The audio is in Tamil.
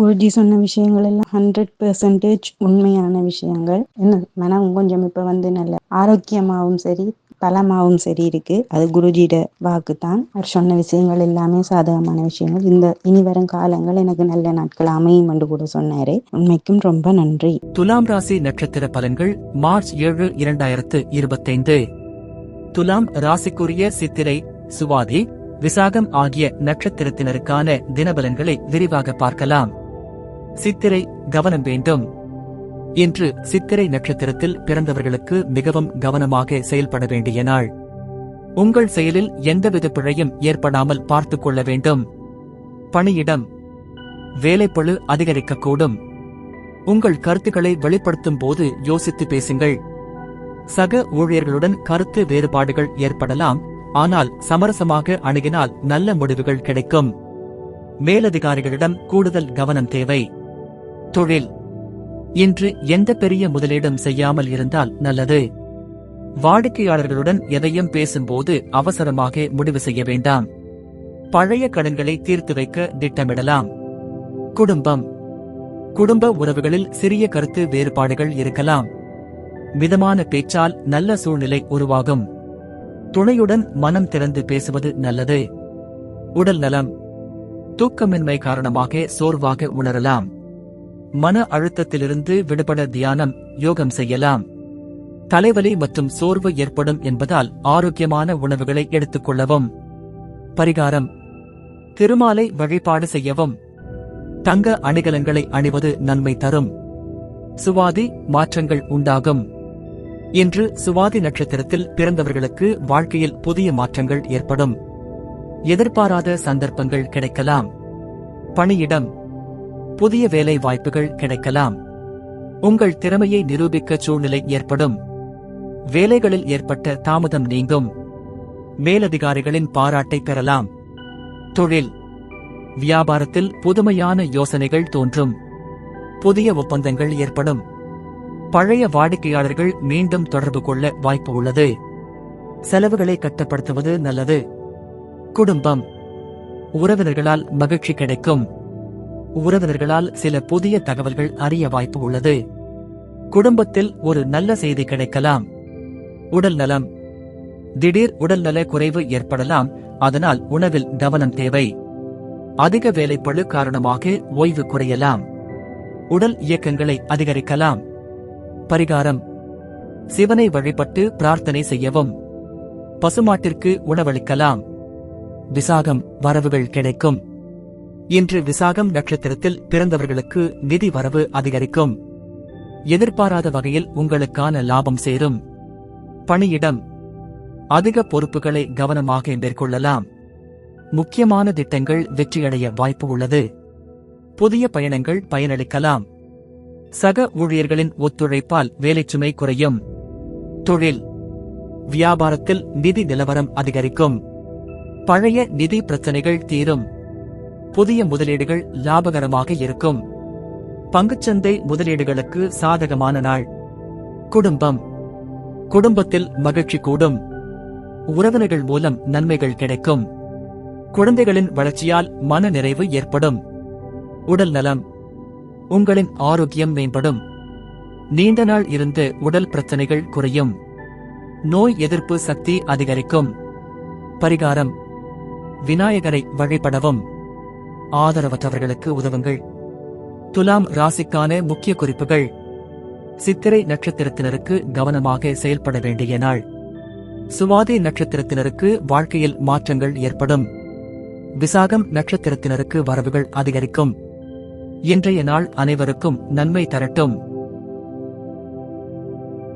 குருஜி சொன்ன விஷயங்கள் எல்லாம் ஹண்ட்ரட் பெர்சன்டேஜ் உண்மையான விஷயங்கள். என்ன? மனம் கொஞ்சம் இப்ப வந்து நல்ல ஆரோக்கியமாகவும் சரி பலமாகவும் சரி இருக்கு. அது குருஜியோட வாக்கு தான் அவர் சொன்ன விஷயங்கள் எல்லாமே சாதகமான விஷயங்கள். இந்த இனி வரும் காலங்கள் எனக்கு நல்ல நாட்கள் அமையும் என்று கூட சொன்னாரு. உண்மைக்கும் ரொம்ப நன்றி. துலாம் ராசி நட்சத்திர பலன்கள் மார்ச் ஏழு இரண்டாயிரத்து இருபத்தைந்து. துலாம் ராசிக்குரிய சித்திரை சுவாதி விசாகம் ஆகிய நட்சத்திரத்தினருக்கான தினபலன்களை விரிவாக பார்க்கலாம். சித்திரை கவனம் வேண்டும். இன்று சித்திரை நட்சத்திரத்தில் பிறந்தவர்களுக்கு மிகவும் கவனமாக செயல்பட வேண்டிய நாள். உங்கள் செயலில் எந்தவித பிழையும் ஏற்படாமல் பார்த்துக் கொள்ள வேண்டும். பணியிடம் வேலைப்பளு அதிகரிக்கக்கூடும். உங்கள் கருத்துக்களை வெளிப்படுத்தும் போது யோசித்து பேசுங்கள். சக ஊழியர்களுடன் கருத்து வேறுபாடுகள் ஏற்படலாம் ஆனால் சமரசமாக அணுகினால் நல்ல முடிவுகள் கிடைக்கும். மேலதிகாரிகளிடம் கூடுதல் கவனம் தேவை. தொழில். இன்று எந்த பெரிய முதலீடும் செய்யாமல் இருந்தால் நல்லது. வாடிக்கையாளர்களுடன் எதையும் பேசும்போது அவசரமாக முடிவு செய்ய வேண்டாம். பழைய கடன்களை தீர்த்து வைக்க திட்டமிடலாம். குடும்பம். குடும்ப உறவுகளில் சிறிய கருத்து வேறுபாடுகள் இருக்கலாம். மிதமான பேச்சால் நல்ல சூழ்நிலை உருவாகும். துணையுடன் மனம் திறந்து பேசுவது நல்லது. உடல் நலம். தூக்கமின்மை காரணமாக சோர்வாக உணரலாம். மன அழுத்தத்திலிருந்து விடுபட தியானம் யோகம் செய்யலாம். தலைவலி மற்றும் சோர்வு ஏற்படும் என்பதால் ஆரோக்கியமான உணவுகளை எடுத்துக் கொள்ளவும். பரிகாரம். திருமாலை வழிபாடு செய்யவும். தங்க அணிகலன்களை அணிவது நன்மை தரும். சுவாதி மாற்றங்கள் உண்டாகும். இன்று சுவாதி நட்சத்திரத்தில் பிறந்தவர்களுக்கு வாழ்க்கையில் புதிய மாற்றங்கள் ஏற்படும். எதிர்பாராத சந்தர்ப்பங்கள் கிடைக்கலாம். பணியிடம். புதிய வேலை வாய்ப்புகள் கிடைக்கலாம். உங்கள் திறமையை நிரூபிக்க சூழ்நிலை ஏற்படும். வேலைகளில் ஏற்பட்ட தாமதம் நீங்கும். மேலதிகாரிகளின் பாராட்டை பெறலாம். தொழில். வியாபாரத்தில் புதுமையான யோசனைகள் தோன்றும். புதிய ஒப்பந்தங்கள் ஏற்படும். பழைய வாடிக்கையாளர்கள் மீண்டும் தொடர்பு கொள்ள வாய்ப்பு உள்ளது. செலவுகளை கட்டுப்படுத்துவது நல்லது. குடும்பம். உறவினர்களால் மகிழ்ச்சி கிடைக்கும். உறவினர்களால் சில புதிய தகவல்கள் அறிய வாய்ப்பு உள்ளது. குடும்பத்தில் ஒரு நல்ல செய்தி கிடைக்கலாம். உடல் நலம். திடீர் உடல்நல குறைவு ஏற்படலாம் அதனால் உணவில் கவனம் தேவை. அதிக வேலைப்பழு காரணமாக ஓய்வு குறையலாம். உடல் இயக்கங்களை அதிகரிக்கலாம். பரிகாரம். சிவனை வழிபட்டு பிரார்த்தனை செய்யவும். பசுமாட்டிற்கு உணவளிக்கலாம். விசாகம் வரவுகள் கிடைக்கும். இன்று விசாகம் நட்சத்திரத்தில் பிறந்தவர்களுக்கு நிதி வரவு அதிகரிக்கும். எதிர்பாராத வகையில் உங்களுக்கான லாபம் சேரும். பணியிடம் அதிக பொறுப்புகளை கவனமாக மேற்கொள்ளலாம். முக்கியமான திட்டங்கள் வெற்றியடைய வாய்ப்பு உள்ளது. புதிய பயணங்கள் பயனளிக்கலாம். சக ஊழியர்களின் ஒத்துழைப்பால் வேலைச்சுமை குறையும். தொழில் வியாபாரத்தில் நிதி நிலவரம் அதிகரிக்கும். பழைய நிதி பிரச்சனைகள் தீரும். புதிய முதலீடுகள் லாபகரமாக இருக்கும். பங்குச்சந்தை முதலீடுகளுக்கு சாதகமான நாள். குடும்பம். குடும்பத்தில் மகிழ்ச்சி கூடும். உறவினர்கள் மூலம் நன்மைகள் கிடைக்கும். குழந்தைகளின் வளர்ச்சியால் மன நிறைவு ஏற்படும். உடல் நலம். உங்களின் ஆரோக்கியம் மேம்படும். நீண்ட நாள் இருந்து உடல் பிரச்சனைகள் குறையும். நோய் எதிர்ப்பு சக்தி அதிகரிக்கும். பரிகாரம். விநாயகரை வழிபடவும். ஆதரவற்றவர்களுக்கு உதவுங்கள். துலாம் ராசிக்கான முக்கிய குறிப்புகள். சித்திரை நட்சத்திரத்தினருக்கு கவனமாக செயல்பட வேண்டிய நாள். சுவாதி நட்சத்திரத்தினருக்கு வாழ்க்கையில் மாற்றங்கள் ஏற்படும். விசாகம் நட்சத்திரத்தினருக்கு வரவுகள் அதிகரிக்கும். இன்றைய நாள் அனைவருக்கும் நன்மை தரட்டும்.